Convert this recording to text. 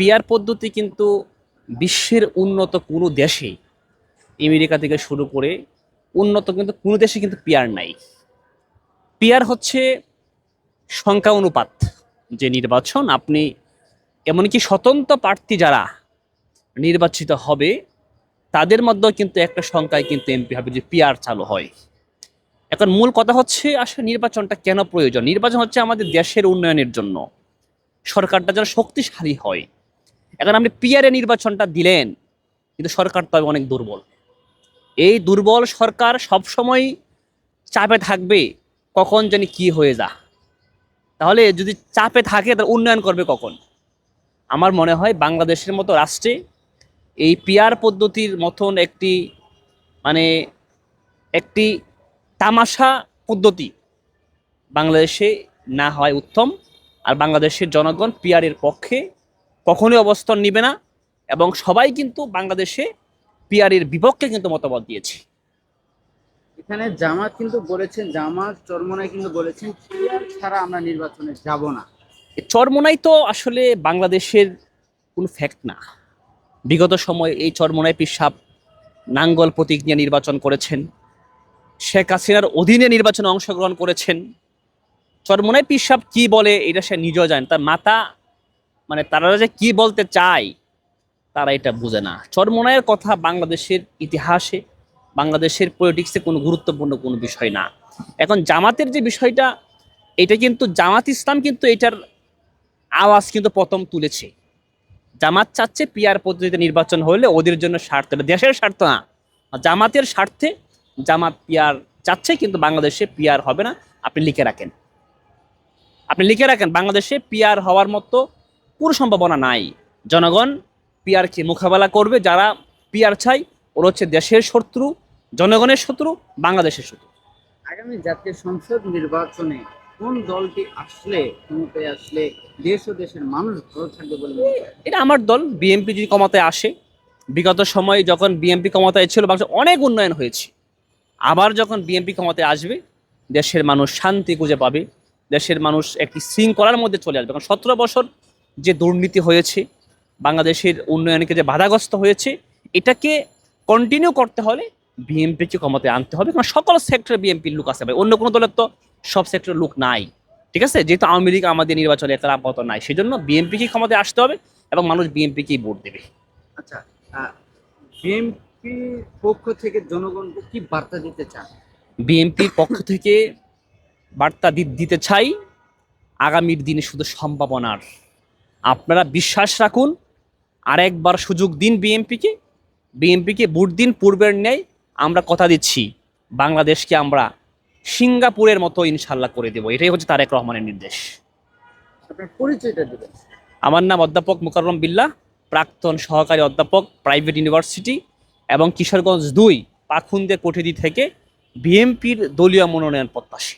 Peer পদ্ধতি কিন্তু বিশ্বের উন্নত কোনো দেশে আমেরিকা থেকে শুরু করে উন্নত কিন্তু কোনো দেশে কিন্তু পিয়ার নাই। পিয়ার হচ্ছে সংখ্যা অনুপাত যে নির্বাচন। আপনি এমনকি স্বতন্ত্র প্রার্থী যারা নির্বাচিত হবে, তাদের মধ্যেও কিন্তু একটা সংখ্যায় কিন্তু এমপি হবে যে পিয়ার চালু হয়। এখন মূল কথা হচ্ছে আসলে নির্বাচনটা কেন প্রয়োজন? নির্বাচন হচ্ছে আমাদের দেশের উন্নয়নের জন্য। সরকারটা যেন শক্তিশালী হয়। এখন আপনি পিয়ারে নির্বাচনটা দিলেন, কিন্তু সরকার তবে অনেক দুর্বল। এই দুর্বল সরকার সব সবসময় চাপে থাকবে, কখন জানি কি হয়ে যা তাহলে যদি চাপে থাকে তার উন্নয়ন করবে কখন? আমার মনে হয় বাংলাদেশের মতো রাষ্ট্রে এই পিয়ার পদ্ধতির মতন একটি মানে একটি তামাশা পদ্ধতি বাংলাদেশে না হয় উত্তম, আর বাংলাদেশের জনগণ পিয়ারের পক্ষে কখনোই অবস্থান নিবে না এবং সবাই কিন্তু বাংলাদেশে পিয়ারের বিপক্ষে কিন্তু মতামত দিয়েছে। এখানে জামাত কিন্তু বলেছেন জামাত চরমনায় কিন্তু বলেছেন পিয়ার ছাড়া আমরা নির্বাচনে যাব না। চরমোনাই তো আসলে বাংলাদেশের কোনো ফ্যাক্ট না। বিগত সময়ে এই চরমোনাই পিসাব নাঙ্গল প্রতীক নিয়ে নির্বাচন করেছেন শেখ হাসিনার অধীনে নির্বাচনে অংশগ্রহণ করেছেন। চরমোনাই পিসাব কি বলে এটা সে নিজেও জানেন তার মাতা মানে তারা যে কি বলতে চায়, তারা এটা বুঝে না। চরমোনাইয়ের কথা বাংলাদেশের ইতিহাসে, বাংলাদেশের পলিটিক্সে কোনো গুরুত্বপূর্ণ কোনো বিষয় না। এখন জামাতের যে বিষয়টা, এটা কিন্তু জামাত ইসলাম কিন্তু এটার আওয়াজ কিন্তু প্রথম তুলেছে। জামাত চাচ্ছে পিয়ার পদ্ধতিতে নির্বাচন হলে ওদের জন্য স্বার্থ দেশের স্বার্থ না। জামাতের স্বার্থে জামাত পিয়ার চাচ্ছে কিন্তু বাংলাদেশে পিয়ার হবে না। আপনি লিখে রাখেন। আপনি লিখে রাখেন, বাংলাদেশে পিয়ার হওয়ার মতো কোনো সম্ভাবনা নাই। জনগণ পিয়ারকে মোকাবেলা করবে যারা পিয়ার চাই ওরা হচ্ছে দেশের শত্রু জনগণের শত্রু বাংলাদেশের শত্রু। আগামী জাতীয় সংসদ নির্বাচনে কোন দলটি আসলে ক্ষমতায় আসলে দেশ ও দেশের মানুষ ভালো থাকবে বলে এটা আমার দল বিএনপি যদি ক্ষমতায় আসে বিগত সময়ে যখন বিএনপি ক্ষমতায় ছিল বাংলাদেশে অনেক উন্নয়ন হয়েছে। আবার যখন বিএনপি ক্ষমতায় আসবে দেশের মানুষ শান্তি খুঁজে পাবে দেশের মানুষ একটি শৃঙ্খলার মধ্যে চলে আসবে। কারণ সতেরো বছর যে দুর্নীতি হয়েছে বাংলাদেশের উন্নয়নকে যে বাধাগ্রস্ত হয়েছে এটাকে কন্টিনিউ করতে হলে বিএনপিকে ক্ষমতায় আনতে হবে কারণ সকল সেক্টরে বিএনপির লোক আছে ভাই। অন্য কোনো দলের তো সব সেক্টরের লোক নাই। ঠিক আছে? যেহেতু আওয়ামী লীগ আমাদের নির্বাচনে একটা আপাতত নাই সেজন্য বিএনপিকে ক্ষমতায় আসতে হবে এবং মানুষ বিএনপিকেই ভোট দেবে। আচ্ছা পক্ষ থেকে জনগণকে কি বার্তা দিতে চান? পক্ষ থেকে বার্তা দিতে চাই আগামীর দিনে শুধু সম্ভাবনার আপনারা বিশ্বাস রাখুন আরেকবার সুযোগ দিন বিএনপিকে। বিএনপিকে ভোট দিন পূর্বের ন্যায় আমরা কথা দিচ্ছি। বাংলাদেশকে আমরা সিঙ্গাপুরের মতো ইনশাল্লাহ করে দেবো। এটাই হচ্ছে তারেক রহমানের নির্দেশ। আমার নাম অধ্যাপক মুকাররম বিল্লা প্রাক্তন সহকারী অধ্যাপক প্রাইভেট ইউনিভার্সিটি এবং কিশোরগঞ্জ দুই পাখুন্দে কোঠেদি থেকে বিএনপির দলীয় মনোনয়ন প্রত্যাশী।